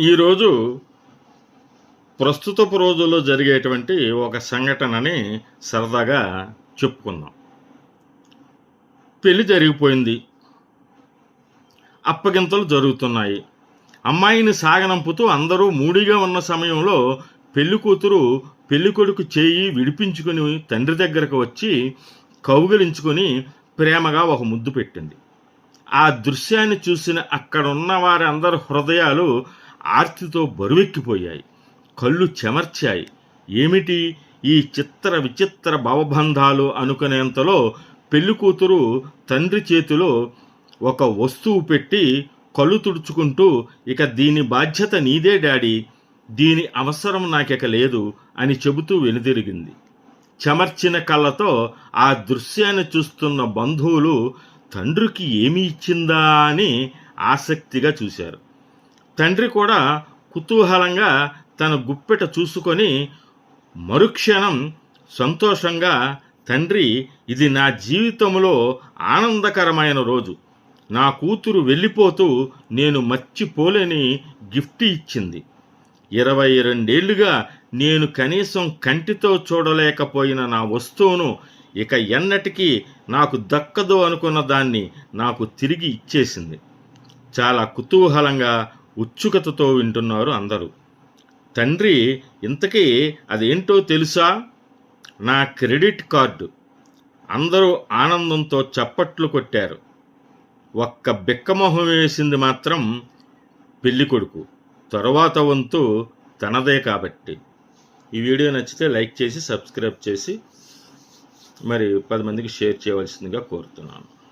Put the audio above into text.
ఈరోజు ప్రస్తుతపు రోజుల్లో జరిగేటువంటి ఒక సంఘటనని సరదాగా చెప్పుకుందాం. పెళ్ళి జరిగిపోయింది. అప్పగింతలు జరుగుతున్నాయి. అమ్మాయిని సాగనంపుతూ అందరూ మూడిగా ఉన్న సమయంలో పెళ్ళి కూతురు పెళ్ళి కొడుకు చేయి విడిపించుకుని తండ్రి దగ్గరకు వచ్చి కౌగిలించుకొని ప్రేమగా ఒక ముద్దు పెట్టింది. ఆ దృశ్యాన్ని చూసిన అక్కడున్న వారి అందరి హృదయాలు ఆర్తితో బరువెక్కిపోయాయి. కళ్ళు చెమర్చాయి. ఏమిటి ఈ చిత్ర విచిత్ర భవబంధాలు అనుకునేంతలో పెళ్ళి కూతురు తండ్రి చేతిలో ఒక వస్తువు పెట్టి కళ్ళు తుడుచుకుంటూ ఇక దీని బాధ్యత నీదే డాడీ. దీని అవసరం నాకిక లేదు అని చెబుతూ వెనుదిరిగింది. చెమర్చిన కళ్ళతో ఆ దృశ్యాన్ని చూస్తున్న బంధువులు తండ్రికి ఏమి ఇచ్చిందా? అని ఆసక్తిగా చూశారు. తండ్రి కూడా కుతూహలంగా తన గుప్పెట చూసుకొని మరుక్షణం సంతోషంగా తండ్రి ఇది నా జీవితంలో ఆనందకరమైన రోజు. నా కూతురు వెళ్ళిపోతూ నేను మర్చిపోలేని గిఫ్ట్ ఇచ్చింది. ఇరవై రెండేళ్ళుగా నేను కనీసం కంటితో చూడలేకపోయిన నా వస్తువును ఇక ఎన్నటికీ నాకు దక్కదు అనుకున్న దాన్ని నాకు తిరిగి ఇచ్చేసింది. చాలా కుతూహలంగా ఉత్సుకతతో వింటున్నారు అందరూ. తండ్రి ఇంతకీ అదేంటో తెలుసా? నా క్రెడిట్ కార్డు. అందరూ ఆనందంతో చప్పట్లు కొట్టారు. ఒక్క బిక్కమొహం వేసింది మాత్రం పెళ్ళి కొడుకు. తరువాత వంతు తనదే కాబట్టి. ఈ వీడియో నచ్చితే లైక్ చేసి సబ్స్క్రైబ్ చేసి మరి పది మందికి షేర్ చేయవలసిందిగా కోరుతున్నాను.